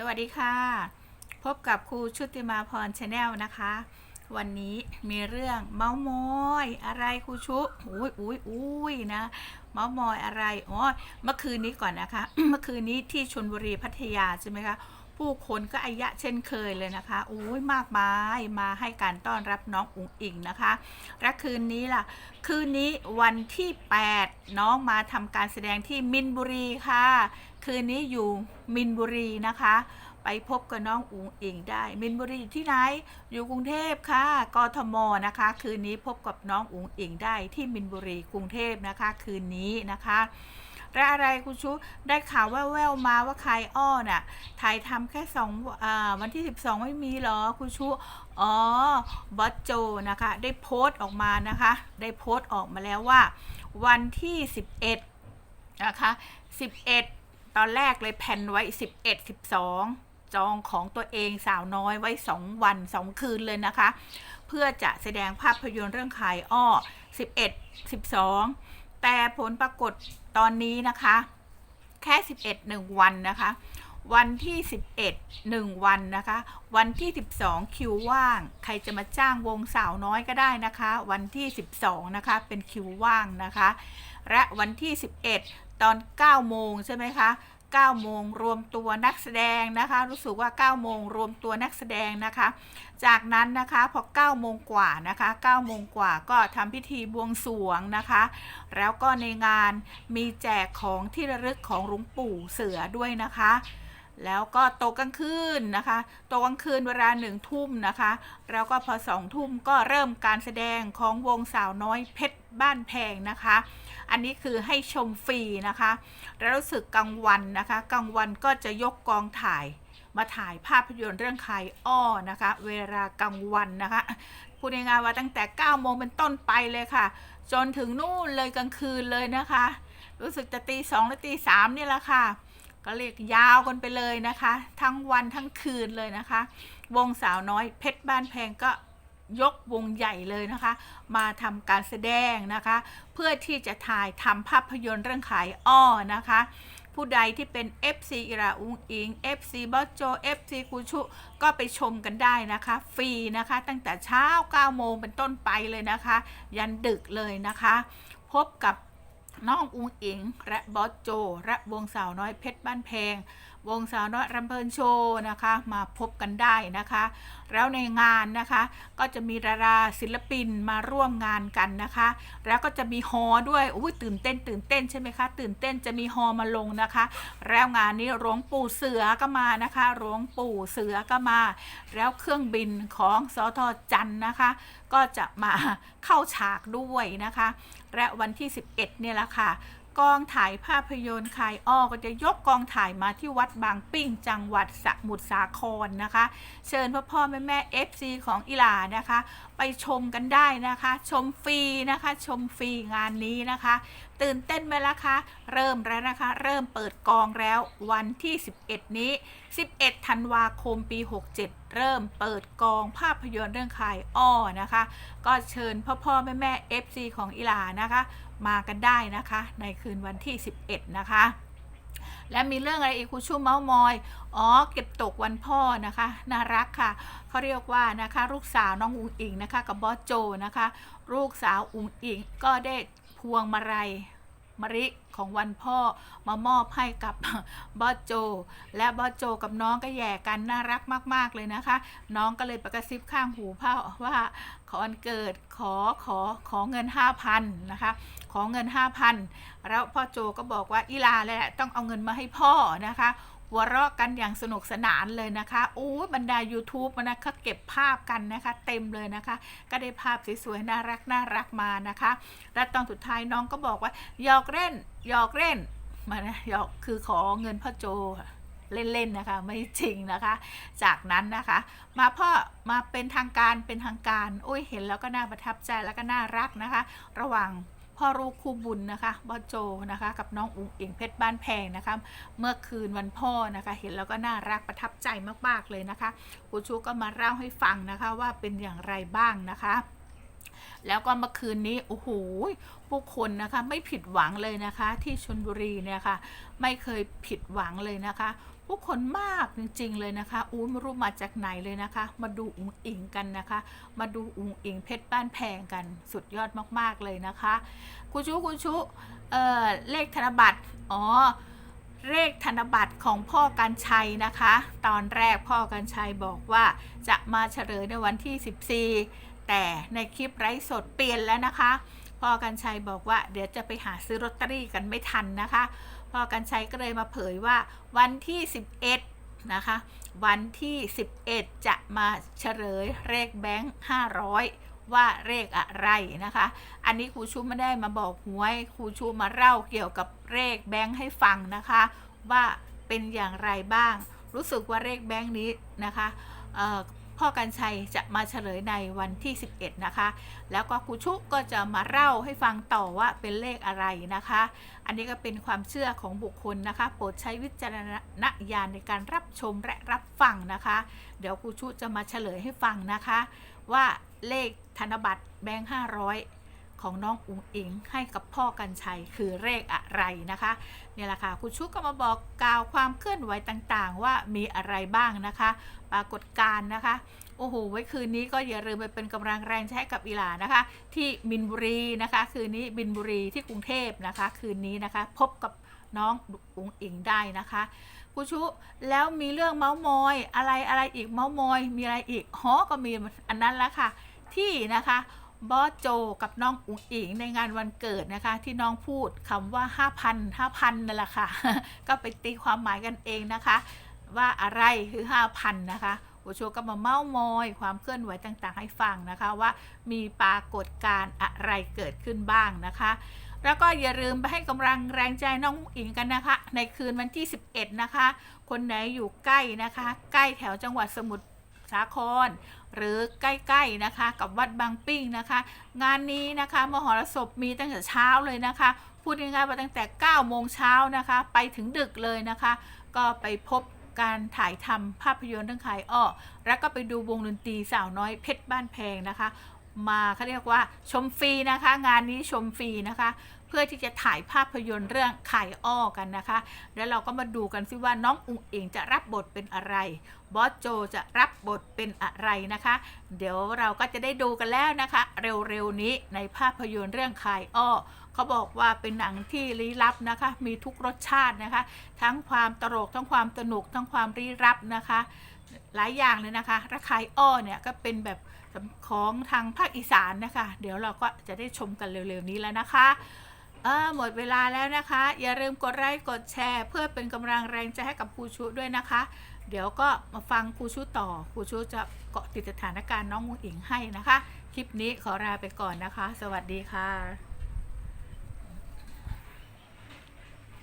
สวัสดีค่ะ พบกับครูชุติมาพรชาแนลนะคะ วันนี้มีเรื่องเมาส์มอยอะไรครูชุอุ้ยอุ้ยอุ้ยนะเมาส์มอยอะไรอ๋อเมื่อคืนนี้ก่อนนะคะ เมื่อคืนนี้ที่ชนบุรีพัทยาใช่ไหมคะ ผู้คนก็อายะเช่นเคยเลยนะคะโอ้ยมากมายมาให้การต้อนรับน้องอุ๋งอิงนะคะ และคืนนี้ล่ะ คืนนี้วันที่ 8 น้องมาทำการแสดงที่มินบุรีค่ะ คืนนี้อยู่มินบุรีนะคะ ไปพบกับน้องอุ๋งอิงได้ มินบุรีอยู่ที่ไหน อยู่กรุงเทพค่ะ กทมนะคะ คืนนี้พบกับน้องอุ๋งอิงได้ที่มินบุรีกรุงเทพนะคะ คืนนี้นะคะ และอะไรคุณชูได้ข่าวแว่วๆมาว่าใครอ้อน่ะถ่ายทำแค่สองอวันที่ 12 ไม่มีหรอคุณชูอ๋อบอสโจนะคะ ได้โพสต์ออกมานะคะ ได้โพสต์ออกมาแล้วว่า วันที่ 11 นะคะ 11 ตอนแรกเลยแผ่นไว้ 11 12จองของตัวเองสาวน้อยไว้ 2 วัน 2 คืนเลยนะคะ เพื่อจะแสดงภาพยนตร์เรื่องขายอ้อ 11 12 แต่ผลปรากฏตอนนี้นะคะ แค่ 11 1 วันนะคะ วันที่ 11 1 วันนะคะ วันที่ 12 คิวว่าง ใครจะมาจ้างวงสาวน้อยก็ได้นะคะ วันที่ 12 นะคะ เป็นคิวว่างนะคะ และวันที่ 11 ตอน 9 โมงใช่ไหมคะ 9โมงรวมตัวนักแสดงนะคะ รู้สึกว่า 9 โมงรวมตัวนักแสดงนะคะ จากนั้นนะคะพอ9โมงกว่านะคะ9โมงกว่าก็ทำพิธีบวงสรวงนะคะ แล้วก็ในงานมีแจกของที่ระลึกของหลวงปู่เสือด้วยนะคะ แล้วก็โตกลางคืนนะคะโตกลางคืนเวลาหนึ่งทุ่มนะคะ แล้วก็พอสองทุ่มก็เริ่มการแสดงของวงสาวน้อยเพชรบ้านแพงนะคะ อันนี้คือให้ชมฟรีนะคะ แล้วรู้สึกกลางวันนะคะกลางวันก็จะยกกองถ่าย มาถ่ายภาพยนตร์เรื่องใครอ้อนะคะ เวลากลางวันนะคะพูดง่ายๆว่าตั้งแต่9โมงเป็นต้นไปเลยค่ะ จนถึงนู่นเลยกลางคืนเลยนะคะ รู้สึกจะตีสองหรือตีสามนี่แหละค่ะ ก็เรียกยาวกันไปเลยนะคะ ทั้งวันทั้งคืนเลยนะคะ วงสาวน้อยเพชรบ้านแพงก็ยกวงใหญ่เลยนะคะ มาทำการแสดงนะคะ เพื่อที่จะถ่ายทำภาพยนตร์เรื่องขายอ้อนะคะ ผู้ใดที่เป็น FC อิราอุงอิง FC บอสโจ FC กูชุ ก็ไปชมกันได้นะคะ ฟรีนะคะ ตั้งแต่เช้า 9 โมงเป็นต้นไปเลยนะคะ ยันดึกเลยนะคะ พบกับ น้องอุงอิง และบอสโจ และวงสาวน้อยเพชรบ้านแพง วงสาวน้อยรำเพลินโชว์นะคะมาพบกันได้นะคะ แล้วในงานนะคะก็จะมีดาราศิลปินมาร่วมงานกันนะคะ แล้วก็จะมีฮอด้วยอุ้ยตื่นเต้น ตื่นเต้นใช่ไหมคะ ตื่นเต้นจะมีฮอมาลงนะคะ แล้วงานนี้หลวงปู่เสือก็มานะคะหลวงปู่เสือก็มา แล้วเครื่องบินของสทจันนะคะ ก็จะมาเข้าฉากด้วยนะคะ และวันที่ 11เนี่ยละค่ะ กองถ่ายภาพยนตร์คายอ้อก็จะยกกองถ่ายมาที่วัดบางปิ้ง จังหวัดสมุทรสาครนะคะ เชิญพ่อพ่อแม่แม่ FC ของอิหลานะคะ ไปชมกันได้นะคะ ชมฟรีนะคะ ชมฟรีงานนี้นะคะ ตื่นเต้นไหมล่ะคะ เริ่มแล้วนะคะ เริ่มเปิดกองแล้ววันที่ 11 นี้ 11ธันวาคมปี 67เริ่มเปิดกองภาพยนตร์เรื่องคายอ้อนะคะ ก็เชิญพ่อพ่อแม่แม่ FC ของอิหลานะคะ มากันได้นะคะ ในคืนวันที่ 11 นะคะ และมีเรื่องอะไรอีกคุณชูเมาส์มอย อ๋อ เก็บตกวันพ่อนะคะ น่ารักค่ะ เขาเรียกว่านะคะ ลูกสาวน้องอุ๋งอิงนะคะ กับบอสโจนะคะ ลูกสาวอุ๋งอิงก็ได้พวงมาลัย มะริของวันพ่อมามอบให้กับบอสโจ และบอสโจกับน้องก็แย่กันน่ารักมาก ๆ เลยนะคะ น้องก็เลยประกระซิบข้างหูพ่อว่าขอวันเกิดขอขอขอเงิน 5,000นะคะ ขอเงิน 5,000 แล้วพ่อโจก็บอกว่าอีลาแหละต้องเอาเงินมาให้พ่อนะคะ หัวเราะกันอย่างสนุกสนานเลยนะคะโอ้ยบรรดา YouTube มันนะเขาเก็บภาพกันนะคะ เต็มเลยนะคะ ก็ได้ภาพสวยๆน่ารักน่ารักมานะคะ และตอนสุดท้ายน้องก็บอกว่าหยอกเล่นหยอกเล่นมานะหยอกคือขอเงินพ่อโจเล่นๆนะคะ ไม่จริงนะคะ จากนั้นนะคะ มาพ่อมาเป็นทางการเป็นทางการ โอ้ยเห็นแล้วก็น่าประทับใจแล้วก็น่ารักนะคะ ระหว่าง พ่อลูกคู่บุญนะคะบอโจนะคะ กับน้องอุ๋งอิงเพชรบ้านแพงนะคะ เมื่อคืนวันพ่อนะคะ เห็นแล้วก็น่ารักประทับใจมากๆเลยนะคะครูชูก็มาเล่าให้ฟังนะคะว่าเป็นอย่างไรบ้างนะคะ แล้วก็เมื่อคืนนี้โอ้โหผู้คนนะคะไม่ผิดหวังเลยนะคะ ที่ชนบุรีเนี่ยค่ะ ไม่เคยผิดหวังเลยนะคะ ผู้คนมากจริง ๆ เลยนะคะอู้ไม่รู้มาจากไหนเลยนะคะ มาดูอุงอิงกันนะคะ มาดูอุงอิงเพชรบ้านแพงกันสุดยอดมากๆเลยนะคะครูชุครูชุเอ่อเลขธนบัตรอ๋อเลขธนบัตรของพ่อกันชัยนะคะ ตอนแรกพ่อกันชัยบอกว่าจะมาเฉลยในวันที่ 14 แต่ในคลิปไลฟ์สดเปลี่ยนแล้วนะคะพ่อกันชัยบอกว่าเดี๋ยวจะไปหาซื้อลอตเตอรี่กันไม่ทันนะคะพ่อกันชัยก็เลยมาเผยว่าวันที่ 11 นะคะ วันที่ 11 จะมาเฉลยเลขแบงค์500 ว่าเลขอะไรนะคะ อันนี้ครูชูไม่ได้มาบอกหวยครูชูมาเล่าเกี่ยวกับเลขแบงค์ให้ฟังนะคะ ว่าเป็นอย่างไรบ้าง รู้สึกว่าเลขแบงค์นี้นะคะเอ่อ พ่อกันชัยจะมาเฉลยในวันที่ 11 นะคะ แล้วก็ครูชุก็จะมาเล่าให้ฟังต่อว่าเป็นเลขอะไรนะคะ อันนี้ก็เป็นความเชื่อของบุคคลนะคะ โปรดใช้วิจารณญาณในการรับชมและรับฟังนะคะ เดี๋ยวครูชุจะมาเฉลยให้ฟังนะคะ ว่าเลขธนบัตรแบงค์500 ของน้องอุ๋งอิงให้กับพ่อกันชัยคือเลขอะไรนะคะเนี่ยแหละค่ะครูชุก็มาบอกกล่าวความเคลื่อนไหวต่างๆ ว่ามีอะไรบ้างนะคะ ปรากฏการณ์นะคะโอ้โห ไว้คืนนี้ก็อย่าลืมไปเป็นกำลังแรงใจให้กับอีหลานะคะ ที่มินบุรีนะคะ คืนนี้บินบุรีที่กรุงเทพนะคะ คืนนี้นะคะ พบกับน้องอุ๋งอิงได้นะคะครูชุแล้วมีเรื่องเมาส์มอยอะไรอะไรอีกเมาส์มอย มีอะไรอีกฮอก็มีอันนั้นล้วค่ะ ที่นะคะ บอสโจกับน้องอุ๋งอิงในงานวันเกิดนะคะ ที่น้องพูดคำว่า 5,000 5,000นั่นแหละค่ะ ก็ไปตีความหมายกันเองนะคะ ว่าอะไรคือ 5,000 นะคะโอโชก็มาเม้ามอย ความเคลื่อนไหวต่างๆ ให้ฟังนะคะว่ามีปรากฏการณ์อะไรเกิดขึ้นบ้างนะคะ แล้วก็อย่าลืมไปให้กำลังแรงใจน้องอุ๋งอิงกันนะคะ ในคืนวันที่ 11 นะคะ คนไหนอยู่ใกล้นะคะ ใกล้แถวจังหวัดสมุทร สาคร หรือใกล้ๆนะคะ กับวัดบางปิ้งนะคะ งานนี้นะคะมหรสพมีตั้งแต่เช้าเลยนะคะ พูดง่ายๆว่าตั้งแต่9โมงเช้านะคะ ไปถึงดึกเลยนะคะ ก็ไปพบการถ่ายทำภาพยนตร์เรื่องขายอ้อแล้วก็ไปดูวงดนตรีสาวน้อยเพชรบ้านแพงนะคะ มาเขาเรียกว่าชมฟรีนะคะ งานนี้ชมฟรีนะคะ เพื่อที่จะถ่ายภาพยนตร์เรื่องไขายอ้อกันนะคะ แล้วเราก็มาดูกันซิว่าน้องอุ๋งเองจะรับบทเป็นอะไร บอสโจจะรับบทเป็นอะไรนะคะ เดี๋ยวเราก็จะได้ดูกันแล้วนะคะ เร็วๆนี้ในภาพยนตร์เรื่องไขายอ้อเขาบอกว่าเป็นหนังที่ลี้ลับนะคะ มีทุกรสชาตินะคะ ทั้งความตลก ทั้งความสนุก ทั้งความลี้ลับนะคะ หลายอย่างเลยนะคะระคายอ้อเนี่ยก็เป็นแบบของทางภาคอีสานนะคะ เดี๋ยวเราก็จะได้ชมกันเร็วๆนี้แล้วนะคะ เออหมดเวลาแล้วนะคะ อย่าลืมกดไลค์กดแชร์ เพื่อเป็นกำลังแรงใจให้กับครูชุด้วยนะคะ เดี๋ยวก็มาฟังครูชุต่อครูชุจะเกาะติดสถานการณ์น้องมุงอิงให้นะคะ คลิปนี้ขอลาไปก่อนนะคะ สวัสดีค่ะ